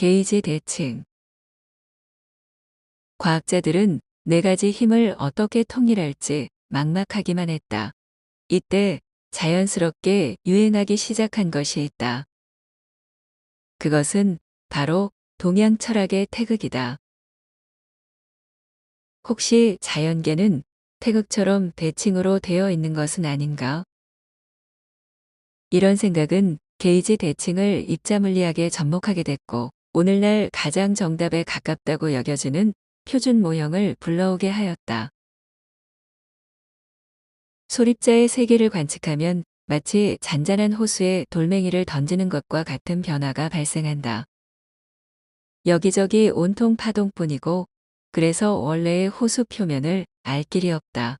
게이지 대칭 과학자들은 네 가지 힘을 어떻게 통일할지 막막하기만 했다. 이때 자연스럽게 유행하기 시작한 것이 있다. 그것은 바로 동양 철학의 태극이다. 혹시 자연계는 태극처럼 대칭으로 되어 있는 것은 아닌가? 이런 생각은 게이지 대칭을 입자물리학에 접목하게 됐고 오늘날 가장 정답에 가깝다고 여겨지는 표준 모형을 불러오게 하였다. 소립자의 세계를 관측하면 마치 잔잔한 호수에 돌멩이를 던지는 것과 같은 변화가 발생한다. 여기저기 온통 파동뿐이고 그래서 원래의 호수 표면을 알 길이 없다.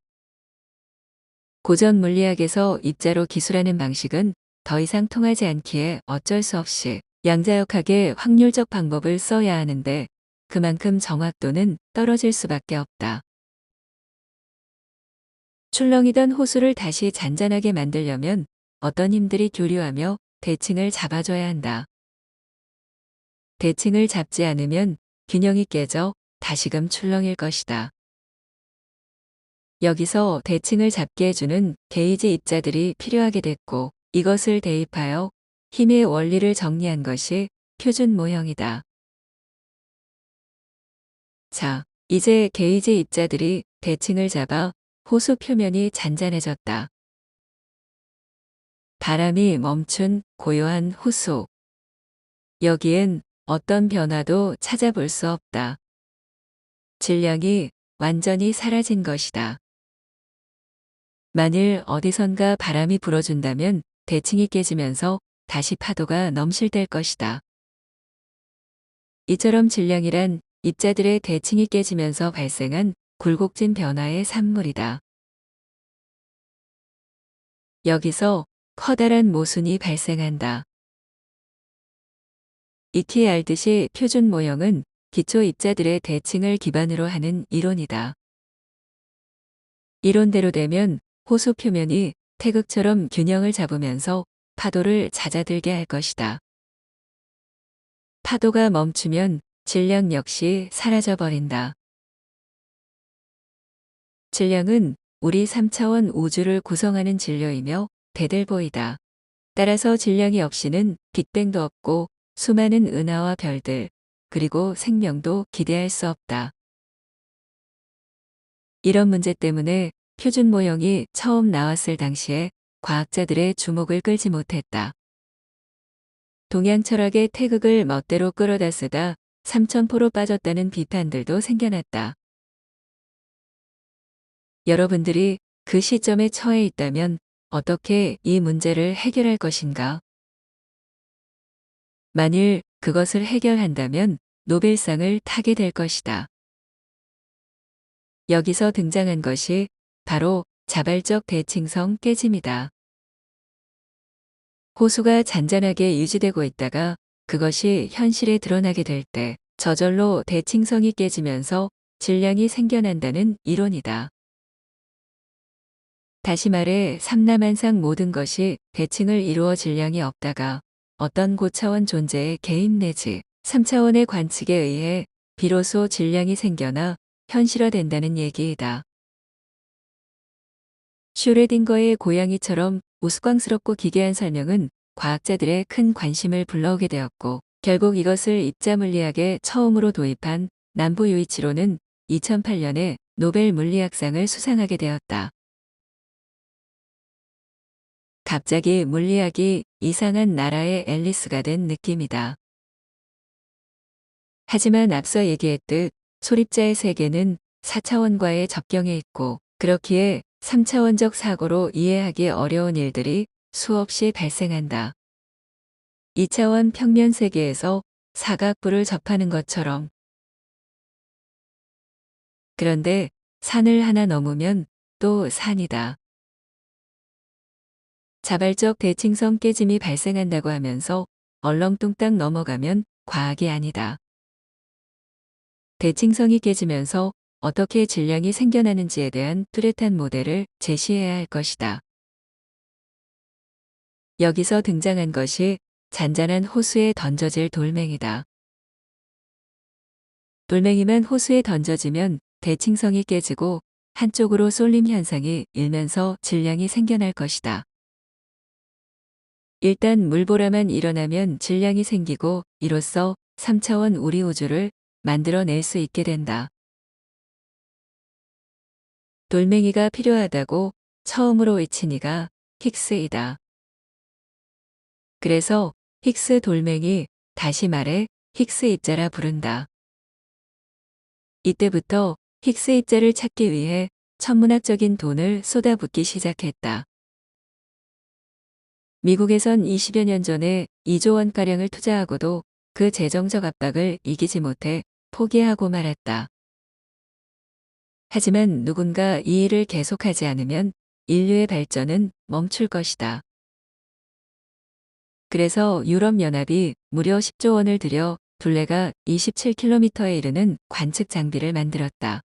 고전 물리학에서 입자로 기술하는 방식은 더 이상 통하지 않기에 어쩔 수 없이 양자역학의 확률적 방법을 써야 하는데 그만큼 정확도는 떨어질 수밖에 없다. 출렁이던 호수를 다시 잔잔하게 만들려면 어떤 힘들이 교류하며 대칭을 잡아줘야 한다. 대칭을 잡지 않으면 균형이 깨져 다시금 출렁일 것이다. 여기서 대칭을 잡게 해주는 게이지 입자들이 필요하게 됐고 이것을 대입하여 힘의 원리를 정리한 것이 표준 모형이다. 자, 이제 게이지 입자들이 대칭을 잡아 호수 표면이 잔잔해졌다. 바람이 멈춘 고요한 호수. 여기엔 어떤 변화도 찾아볼 수 없다. 질량이 완전히 사라진 것이다. 만일 어디선가 바람이 불어준다면 대칭이 깨지면서 다시 파도가 넘실댈 것이다. 이처럼 질량이란 입자들의 대칭이 깨지면서 발생한 굴곡진 변화의 산물이다. 여기서 커다란 모순이 발생한다. 익히 알듯이 표준 모형은 기초 입자들의 대칭을 기반으로 하는 이론이다. 이론대로 되면 호수 표면이 태극처럼 균형을 잡으면서 파도를 잦아들게 할 것이다. 파도가 멈추면 질량 역시 사라져 버린다. 질량은 우리 3차원 우주를 구성하는 진료이며 대들보이다. 따라서 질량이 없이는 빅뱅도 없고 수많은 은하와 별들, 그리고 생명도 기대할 수 없다. 이런 문제 때문에 표준 모형이 처음 나왔을 당시에 과학자들의 주목을 끌지 못했다. 동양 철학의 태극을 멋대로 끌어다 쓰다 삼천포로 빠졌다는 비판들도 생겨났다. 여러분들이 그 시점에 처해 있다면 어떻게 이 문제를 해결할 것인가? 만일 그것을 해결한다면 노벨상을 타게 될 것이다. 여기서 등장한 것이 바로 자발적 대칭성 깨짐이다. 호수가 잔잔하게 유지되고 있다가 그것이 현실에 드러나게 될 때 저절로 대칭성이 깨지면서 질량이 생겨난다는 이론이다. 다시 말해 삼라만상 모든 것이 대칭을 이루어 질량이 없다가 어떤 고차원 존재의 개입 내지 3차원의 관측에 의해 비로소 질량이 생겨나 현실화된다는 얘기이다. 슈레딩거의 고양이처럼 우스꽝스럽고 기괴한 설명은 과학자들의 큰 관심을 불러오게 되었고 결국 이것을 입자 물리학에 처음으로 도입한 남부 유이치로는 2008년에 노벨 물리학상을 수상하게 되었다. 갑자기 물리학이 이상한 나라의 앨리스가 된 느낌이다. 하지만 앞서 얘기했듯 소립자의 세계는 4차원과의 접경에 있고 그렇기에 3차원적 사고로 이해하기 어려운 일들이 수없이 발생한다. 2차원 평면 세계에서 사각부를 접하는 것처럼. 그런데 산을 하나 넘으면 또 산이다. 자발적 대칭성 깨짐이 발생한다고 하면서 얼렁뚱땅 넘어가면 과학이 아니다. 대칭성이 깨지면서 어떻게 질량이 생겨나는지에 대한 뚜렷한 모델을 제시해야 할 것이다. 여기서 등장한 것이 잔잔한 호수에 던져질 돌멩이다. 돌멩이만 호수에 던져지면 대칭성이 깨지고 한쪽으로 쏠림 현상이 일면서 질량이 생겨날 것이다. 일단 물보라만 일어나면 질량이 생기고 이로써 3차원 우리 우주를 만들어낼 수 있게 된다. 돌멩이가 필요하다고 처음으로 외친 이가 힉스이다. 그래서 힉스 돌멩이, 다시 말해 힉스 입자라 부른다. 이때부터 힉스 입자를 찾기 위해 천문학적인 돈을 쏟아붓기 시작했다. 미국에선 20여 년 전에 2조 원가량을 투자하고도 그 재정적 압박을 이기지 못해 포기하고 말았다. 하지만 누군가 이 일을 계속하지 않으면 인류의 발전은 멈출 것이다. 그래서 유럽연합이 무려 10조 원을 들여 둘레가 27km에 이르는 관측 장비를 만들었다.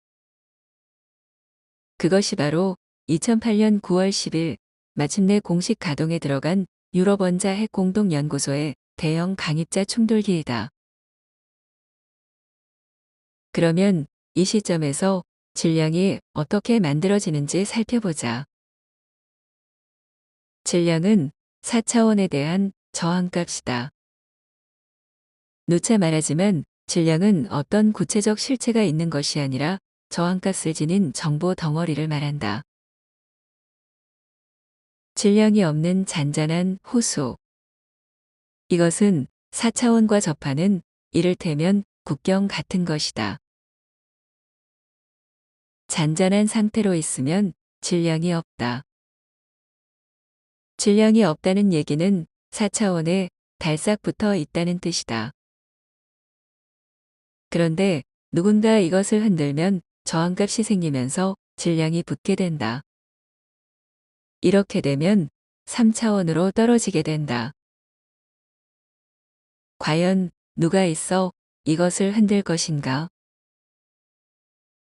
그것이 바로 2008년 9월 10일 마침내 공식 가동에 들어간 유럽원자 핵 공동연구소의 대형 강입자 충돌기이다. 그러면 이 시점에서 질량이 어떻게 만들어지는지 살펴보자. 질량은 4차원에 대한 저항값이다. 누차 말하지만 질량은 어떤 구체적 실체가 있는 것이 아니라 저항값을 지닌 정보 덩어리를 말한다. 질량이 없는 잔잔한 호수. 이것은 4차원과 접하는 이를테면 국경 같은 것이다. 잔잔한 상태로 있으면 질량이 없다. 질량이 없다는 얘기는 4차원에 달싹 붙어 있다는 뜻이다. 그런데 누군가 이것을 흔들면 저항값이 생기면서 질량이 붙게 된다. 이렇게 되면 3차원으로 떨어지게 된다. 과연 누가 있어 이것을 흔들 것인가?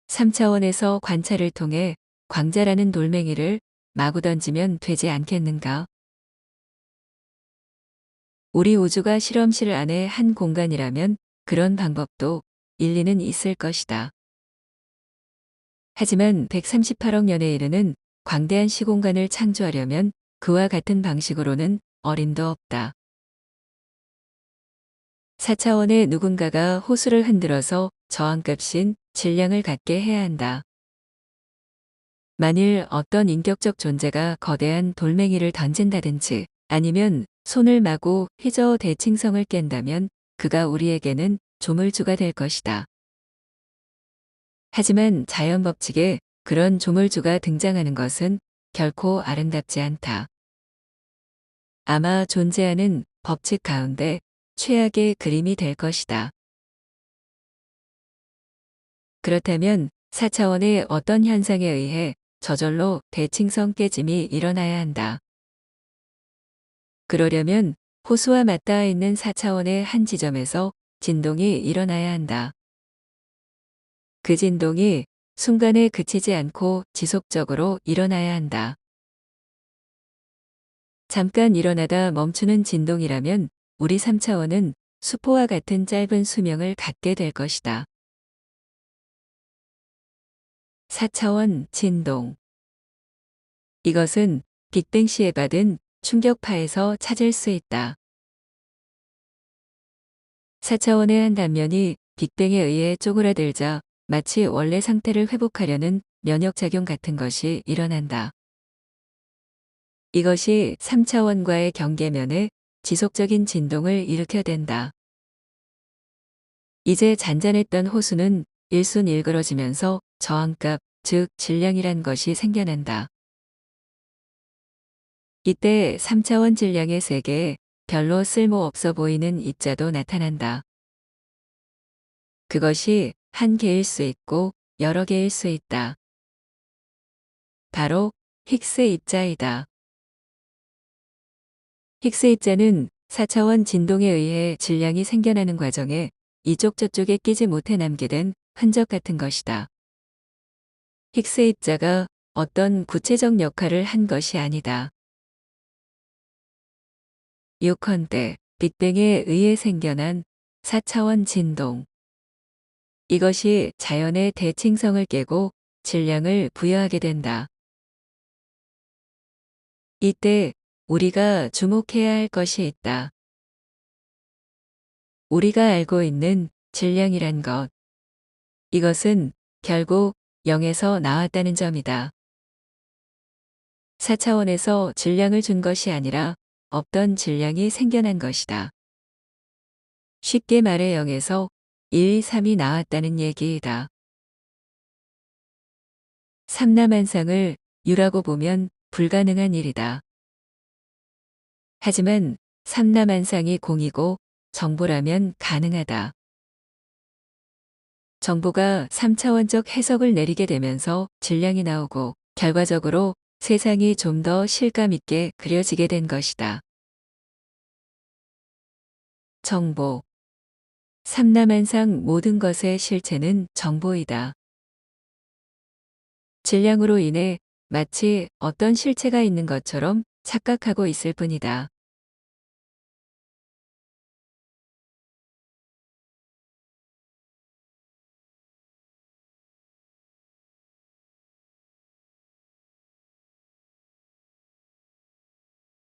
3차원에서 관찰을 통해 광자라는 돌멩이를 마구 던지면 되지 않겠는가? 우리 우주가 실험실 안에 한 공간이라면 그런 방법도 일리는 있을 것이다. 하지만 138억 년에 이르는 광대한 시공간을 창조하려면 그와 같은 방식으로는 어림도 없다. 4차원의 누군가가 호수를 흔들어서 저항값인 질량을 갖게 해야 한다. 만일 어떤 인격적 존재가 거대한 돌멩이를 던진다든지 아니면 손을 마구 휘저어 대칭성을 깬다면 그가 우리에게는 조물주가 될 것이다. 하지만 자연 법칙에 그런 조물주가 등장하는 것은 결코 아름답지 않다. 아마 존재하는 법칙 가운데 최악의 그림이 될 것이다. 그렇다면 4차원의 어떤 현상에 의해 저절로 대칭성 깨짐이 일어나야 한다. 그러려면 호수와 맞닿아 있는 4차원의 한 지점에서 진동이 일어나야 한다. 그 진동이 순간에 그치지 않고 지속적으로 일어나야 한다. 잠깐 일어나다 멈추는 진동이라면 우리 3차원은 수포와 같은 짧은 수명을 갖게 될 것이다. 4차원 진동 이것은 빅뱅 시에 받은 충격파에서 찾을 수 있다. 4차원의 한 단면이 빅뱅에 의해 쪼그라들자 마치 원래 상태를 회복하려는 면역작용 같은 것이 일어난다. 이것이 3차원과의 경계면에 지속적인 진동을 일으켜댄다. 이제 잔잔했던 호수는 일순 일그러지면서 저항값, 즉 질량이란 것이 생겨난다. 이때 3차원 질량의 세계에 별로 쓸모없어 보이는 입자도 나타난다. 그것이 한 개일 수 있고 여러 개일 수 있다. 바로 힉스 입자이다. 힉스 입자는 4차원 진동에 의해 질량이 생겨나는 과정에 이쪽 저쪽에 끼지 못해 남게 된 흔적 같은 것이다. 힉스 입자가 어떤 구체적 역할을 한 것이 아니다. 요컨대 빅뱅에 의해 생겨난 4차원 진동. 이것이 자연의 대칭성을 깨고 질량을 부여하게 된다. 이때 우리가 주목해야 할 것이 있다. 우리가 알고 있는 질량이란 것. 이것은 결국 0에서 나왔다는 점이다. 4차원에서 질량을 준 것이 아니라 없던 질량이 생겨난 것이다. 쉽게 말해 0에서 1, 3이 나왔다는 얘기이다. 삼라만상을 유라고 보면 불가능한 일이다. 하지만 삼라만상이 공이고 정보라면 가능하다. 정보가 3차원적 해석을 내리게 되면서 질량이 나오고 결과적으로 세상이 좀 더 실감 있게 그려지게 된 것이다. 정보 삼라만상 모든 것의 실체는 정보이다. 질량으로 인해 마치 어떤 실체가 있는 것처럼 착각하고 있을 뿐이다.